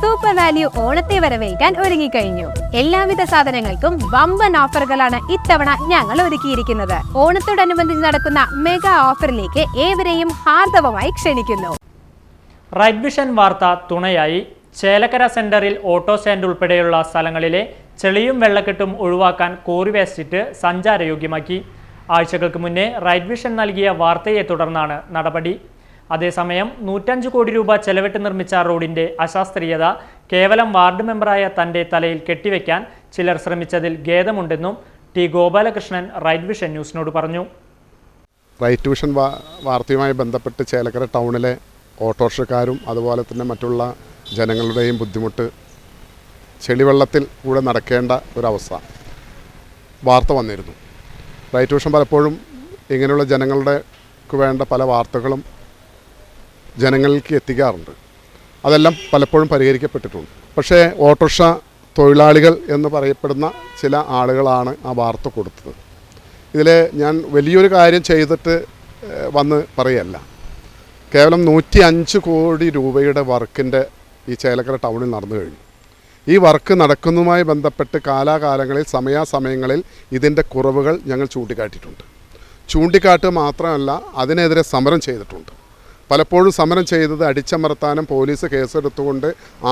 Super value ഓണത്തെ വരവേൽക്കാൻ ഒരുങ്ങിക്കഴിഞ്ഞു. എല്ലാവിധ സാധനങ്ങൾക്കും വമ്പൻ ഓഫറുകളാണ് ഇത്തവണ ഞങ്ങൾ ഒരുക്കിയിരിക്കുന്നത്. ഓണത്തോടനുബന്ധിച്ച് നടക്കുന്ന മെഗാ ഓഫറിലേക്ക് ഏവരെയും ഹാർദവമായി ക്ഷണിക്കുന്നു. റൈറ്റ് വിഷൻ വാർത്ത തുണയായി ചേലക്കര സെന്ററിൽ ഓട്ടോ സ്റ്റാൻഡ് ഉൾപ്പെടെയുള്ള സ്ഥലങ്ങളിലെ ചെളിയും വെള്ളക്കെട്ടും ഒഴിവാക്കാൻ കോറി വേസ്റ്റിട്ട് സഞ്ചാരയോഗ്യമാക്കി. ആഴ്ചകൾക്ക് മുന്നേ റൈറ്റ് വിഷൻ നൽകിയ വാർത്തയെ തുടർന്നാണ് നടപടി. അതേസമയം നൂറ്റഞ്ച് കോടി രൂപ ചെലവിട്ട് നിർമ്മിച്ച റോഡിന്റെ അശാസ്ത്രീയത കേവലം വാർഡ് മെമ്പറായ തന്റെ തലയിൽ കെട്ടിവെക്കാൻ ചിലർ ശ്രമിച്ചതിൽ ഖേദമുണ്ടെന്നും ടി ഗോപാലകൃഷ്ണൻ റൈറ്റ് വിഷൻ ന്യൂസിനോട് പറഞ്ഞു. റൈറ്റ് വിഷൻ വാർത്തയുമായി ബന്ധപ്പെട്ട് ചേലക്കര ടൗണിലെ ഓട്ടോറിക്ഷക്കാരും അതുപോലെ തന്നെ മറ്റുള്ള ജനങ്ങളുടെയും ബുദ്ധിമുട്ട് ചെളിവെള്ളത്തിൽ കൂടെ നടക്കേണ്ട ഒരവസ്ഥ വാർത്ത വന്നിരുന്നു. റൈറ്റ് വിഷൻ പലപ്പോഴും ഇങ്ങനെയുള്ള ജനങ്ങളുടെ വേണ്ട പല വാർത്തകളും ജനങ്ങളിലേക്ക് എത്തിക്കാറുണ്ട്. അതെല്ലാം പലപ്പോഴും പരിഹരിക്കപ്പെട്ടിട്ടുണ്ട്. പക്ഷേ ഓട്ടോറിക്ഷ തൊഴിലാളികൾ എന്ന് പറയപ്പെടുന്ന ചില ആളുകളാണ് ആ വാർത്ത കൊടുത്തത്. ഇതിൽ ഞാൻ വലിയൊരു കാര്യം ചെയ്തിട്ട് വന്ന് പറയല്ല. കേവലം നൂറ്റി അഞ്ച് കോടി രൂപയുടെ വർക്കിന്റെ ഈ ചേലക്കര ടൗണിൽ നടന്നു കഴിഞ്ഞു. ഈ വർക്ക് നടക്കുന്നതുമായി ബന്ധപ്പെട്ട് കാലാകാലങ്ങളിൽ സമയാസമയങ്ങളിൽ ഇതിന്റെ കുറവുകൾ ഞങ്ങൾ ചൂണ്ടിക്കാട്ടിയിട്ടുണ്ട്. ചൂണ്ടിക്കാട്ടുക മാത്രമല്ല അതിനെതിരെ സമരം ചെയ്തിട്ടുണ്ട്. പലപ്പോഴും സമരം ചെയ്തത് അടിച്ചമർത്താനും പോലീസ് കേസെടുത്തുകൊണ്ട്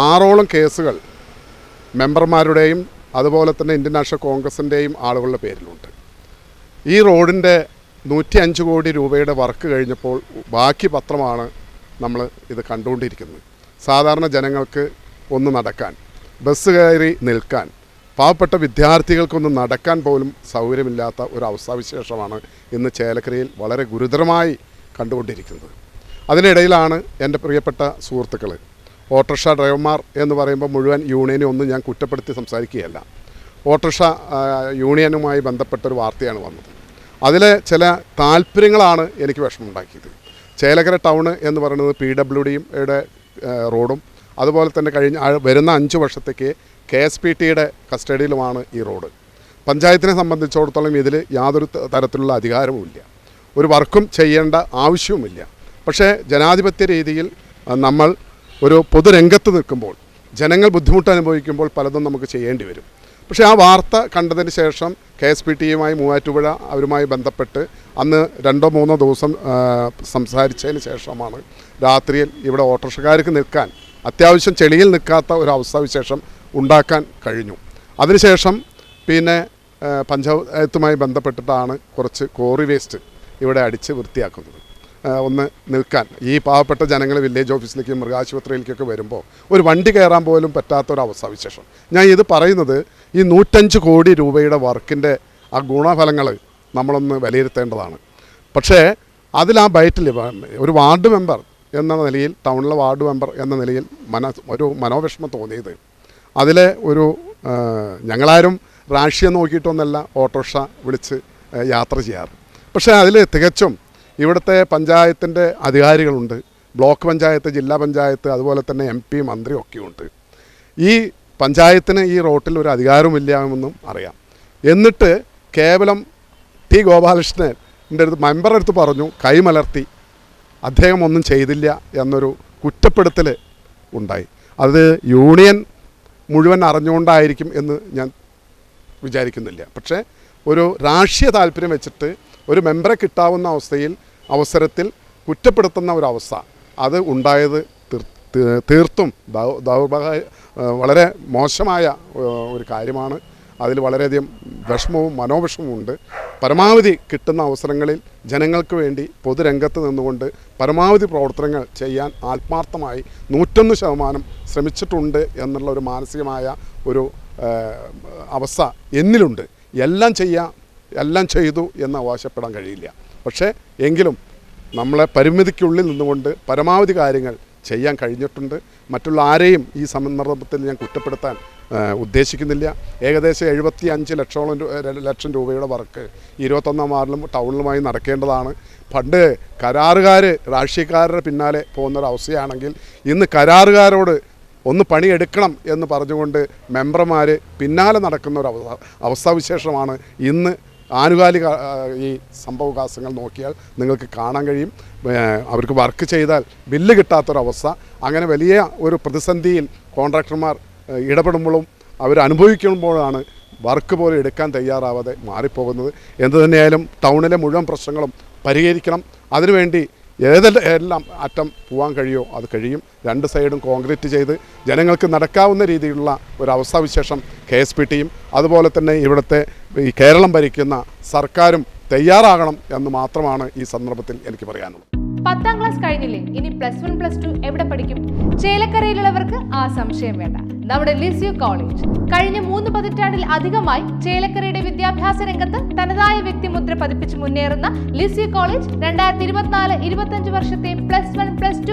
ആറോളം കേസുകൾ മെമ്പർമാരുടെയും അതുപോലെ തന്നെ ഇന്ത്യൻ നാഷണൽ കോൺഗ്രസിന്റെയും ആളുകളുടെ പേരിലുണ്ട്. ഈ റോഡിന്റെ നൂറ്റി അഞ്ച് കോടി രൂപയുടെ വർക്ക് കഴിഞ്ഞപ്പോൾ ബാക്കി പത്രമാണ് നമ്മൾ ഇത് കണ്ടുകൊണ്ടിരിക്കുന്നത്. സാധാരണ ജനങ്ങൾക്ക് ഒന്ന് നടക്കാൻ ബസ് കയറി നിൽക്കാൻ പാവപ്പെട്ട വിദ്യാർത്ഥികൾക്കൊന്ന് നടക്കാൻ പോലും സൗകര്യമില്ലാത്ത ഒരു അവസ്ഥാവിശേഷമാണ് ഇന്ന് ചേലക്കരയിൽ വളരെ ഗുരുതരമായി കണ്ടുകൊണ്ടിരിക്കുന്നത്. അതിനിടയിലാണ് എന്റെ പ്രിയപ്പെട്ട സുഹൃത്തുക്കൾ. ഓട്ടോറിക്ഷ ഡ്രൈവർമാർ എന്ന് പറയുമ്പോൾ മുഴുവൻ യൂണിയനെ ഒന്നും ഞാൻ കുറ്റപ്പെടുത്തി സംസാരിക്കുകയല്ല. ഓട്ടോറിക്ഷ യൂണിയനുമായി ബന്ധപ്പെട്ടൊരു വാർത്തയാണ് വന്നത്. അതിലെ ചില താല്പര്യങ്ങളാണ് എനിക്ക് വിഷമമുണ്ടാക്കിയത്. ചേലകര ടൗൺ എന്ന് പറയുന്നത് പി ഡബ്ല്യു ഡിയും റോഡും അതുപോലെ തന്നെ കഴിഞ്ഞ വരുന്ന അഞ്ച് വർഷത്തേക്ക് കെ എസ് പി ടിയുടെ കസ്റ്റഡിയിലുമാണ് ഈ റോഡ്. പഞ്ചായത്തിനെ സംബന്ധിച്ചിടത്തോളം ഇതിൽ യാതൊരു തരത്തിലുള്ള തരത്തിലുള്ള അധികാരവുമില്ല. ഒരു വർക്കും ചെയ്യേണ്ട ആവശ്യവുമില്ല. പക്ഷേ ജനാധിപത്യ രീതിയിൽ നമ്മൾ ഒരു പൊതുരംഗത്ത് നിൽക്കുമ്പോൾ ജനങ്ങൾ ബുദ്ധിമുട്ട് അനുഭവിക്കുമ്പോൾ പലതും നമുക്ക് ചെയ്യേണ്ടി വരും. പക്ഷേ ആ വാർത്ത കണ്ടതിന് ശേഷം കെ എസ് പി ടിയുമായി മൂവാറ്റുപുഴ അവരുമായി ബന്ധപ്പെട്ട് അന്ന് രണ്ടോ മൂന്നോ ദിവസം സംസാരിച്ചതിന് ശേഷമാണ് രാത്രിയിൽ ഇവിടെ ഓട്ടോറിക്ഷക്കാർക്ക് നിൽക്കാൻ അത്യാവശ്യം ചെളിയിൽ നിൽക്കാത്ത ഒരു അവസ്ഥാവിശേഷം ഉണ്ടാക്കാൻ കഴിഞ്ഞു. അതിനുശേഷം പിന്നെ പഞ്ചായത്തുമായി ബന്ധപ്പെട്ടിട്ടാണ് കുറച്ച് കോറി വേസ്റ്റ് ഇവിടെ അടിച്ച് വൃത്തിയാക്കുന്നത്. ഒന്ന് നിൽക്കാൻ. ഈ പാവപ്പെട്ട ജനങ്ങൾ വില്ലേജ് ഓഫീസിലേക്കും മൃഗാശുപത്രിയിലേക്കൊക്കെ വരുമ്പോൾ ഒരു വണ്ടി കയറാൻ പോലും പറ്റാത്ത ഒരു അവസ്ഥ വിശേഷം. ഞാൻ ഇത് പറയുന്നത് ഈ നൂറ്റഞ്ച് കോടി രൂപയുടെ വർക്കിന്റെ ആ ഗുണഫലങ്ങൾ നമ്മളൊന്ന് വിലയിരുത്തേണ്ടതാണ്. പക്ഷേ അതിൽ ആ ബൈറ്റിൽ ഒരു വാർഡ് മെമ്പർ എന്ന നിലയിൽ ടൗണിലെ വാർഡ് മെമ്പർ എന്ന നിലയിൽ മന ഒരു മനോവിഷമം തോന്നിയത്. അതിലെ ഒരു ഞങ്ങളാരും രാഷ്ട്രീയം നോക്കിയിട്ടൊന്നല്ല ഓട്ടോറിക്ഷ വിളിച്ച് യാത്ര ചെയ്യാറ്. പക്ഷേ അതിൽ തികച്ചും ഇവിടുത്തെ പഞ്ചായത്തിന്റെ അധികാരികളുണ്ട്. ബ്ലോക്ക് പഞ്ചായത്ത് ജില്ലാ പഞ്ചായത്ത് അതുപോലെ തന്നെ എം പി മന്ത്രി ഒക്കെയുണ്ട്. ഈ പഞ്ചായത്തിന് ഈ റോട്ടിൽ ഒരു അധികാരമില്ലാമെന്നും അറിയാം. എന്നിട്ട് കേവലം ടി ഗോപാലകൃഷ്ണന്റെ അടുത്ത് മെമ്പറുടെ അടുത്ത് പറഞ്ഞു കൈമലർത്തി അദ്ദേഹം ഒന്നും ചെയ്തില്ല എന്നൊരു കുറ്റപ്പെടുത്തൽ ഉണ്ടായി. അത് യൂണിയൻ മുഴുവൻ അറിഞ്ഞുകൊണ്ടായിരിക്കും എന്ന് ഞാൻ വിചാരിക്കുന്നില്ല. പക്ഷേ ഒരു രാഷ്ട്രീയ താല്പര്യം വെച്ചിട്ട് ഒരു മെമ്പറെ കിട്ടാവുന്ന അവസ്ഥയിൽ അവസരത്തിൽ കുറ്റപ്പെടുത്തുന്ന ഒരവസ്ഥ. അത് ഉണ്ടായത് തീർത്തും ദൗർഭാഗ്യ വളരെ മോശമായ ഒരു കാര്യമാണ്. അതിൽ വളരെയധികം വിഷമവും മനോവിഷമവും ഉണ്ട്. പരമാവധി കിട്ടുന്ന അവസരങ്ങളിൽ ജനങ്ങൾക്ക് വേണ്ടി പൊതുരംഗത്ത് നിന്നുകൊണ്ട് പരമാവധി പ്രവർത്തനങ്ങൾ ചെയ്യാൻ ആത്മാർത്ഥമായി നൂറ്റൊന്ന് ശതമാനം ശ്രമിച്ചിട്ടുണ്ട് എന്നുള്ള ഒരു മാനസികമായ ഒരു അവസ്ഥ എന്നിലുണ്ട്. എല്ലാം ചെയ്യാം എല്ലാം ചെയ്തു എന്ന് അവകാശപ്പെടാൻ കഴിയില്ല. പക്ഷേ എങ്കിലും നമ്മളെ പരിമിതിക്കുള്ളിൽ നിന്നുകൊണ്ട് പരമാവധി കാര്യങ്ങൾ ചെയ്യാൻ കഴിഞ്ഞിട്ടുണ്ട്. മറ്റുള്ള ആരെയും ഈ സന്ദർഭത്തിൽ ഞാൻ കുറ്റപ്പെടുത്താൻ ഉദ്ദേശിക്കുന്നില്ല. ഏകദേശം എഴുപത്തി അഞ്ച് ലക്ഷോളം ലക്ഷം രൂപയുടെ വർക്ക് ഇരുപത്തൊന്നാം വാർഡിലും ടൗണിലുമായി നടക്കേണ്ടതാണ്. പണ്ട് കരാറുകാർ രാഷ്ട്രീയക്കാരുടെ പിന്നാലെ പോകുന്നൊരവസ്ഥയാണെങ്കിൽ ഇന്ന് കരാറുകാരോട് ഒന്ന് പണിയെടുക്കണം എന്ന് പറഞ്ഞുകൊണ്ട് മെമ്പർമാർ പിന്നാലെ നടക്കുന്ന ഒരു അവസ്ഥ അവസ്ഥാവിശേഷമാണ് ഇന്ന് ആനുകാലിക ഈ സംഭവവികാസങ്ങൾ നോക്കിയാൽ നിങ്ങൾക്ക് കാണാൻ കഴിയും. അവർക്ക് വർക്ക് ചെയ്താൽ ബില്ല് കിട്ടാത്തൊരവസ്ഥ. അങ്ങനെ വലിയ ഒരു പ്രതിസന്ധിയിൽ കോൺട്രാക്ടർമാർ ഇടപെടുമ്പോഴും അവർ അനുഭവിക്കുമ്പോഴാണ് വർക്ക് പോലും എടുക്കാൻ തയ്യാറാവാതെ മാറിപ്പോകുന്നത്. എന്തു തന്നെയായാലും ടൗണിലെ മുഴുവൻ പ്രശ്നങ്ങളും പരിഹരിക്കണം. അതിനുവേണ്ടി ഏതെല്ലാം അറ്റം പോകാൻ കഴിയുമോ അത് കഴിയും. രണ്ട് സൈഡും കോൺക്രീറ്റ് ചെയ്ത് ജനങ്ങൾക്ക് നടക്കാവുന്ന രീതിയിലുള്ള ഒരു അവസ്ഥാവിശേഷം കെ എസ് പി ടിയും അതുപോലെ തന്നെ ഇവിടുത്തെ ഈ കേരളം ഭരിക്കുന്ന സർക്കാരും തയ്യാറാകണം എന്ന് മാത്രമാണ് ഈ സന്ദർഭത്തിൽ എനിക്ക് പറയാനുള്ളത്. പത്താം ക്ലാസ് കഴിഞ്ഞില്ലേ? ഇനി പ്ലസ് വൺ പ്ലസ് ടു എവിടെ പഠിക്കും? ചേലക്കരയിലുള്ളവർക്ക് ആ സംശയം വേണ്ട. നമ്മുടെ ലിസ്യു കോളേജ് കഴിഞ്ഞ മൂന്ന് പതിറ്റാണ്ടിൽ അധികമായി ചേലക്കരയുടെ വിദ്യാഭ്യാസ രംഗത്ത് തനതായ വ്യക്തിമുദ്ര പതിപ്പിച്ച് മുന്നേറുന്ന ലിസ്യു കോളേജ് രണ്ടായിരത്തി ഇരുപത്തിനാല് ഇരുപത്തഞ്ച് വർഷത്തെ പ്ലസ് വൺ പ്ലസ്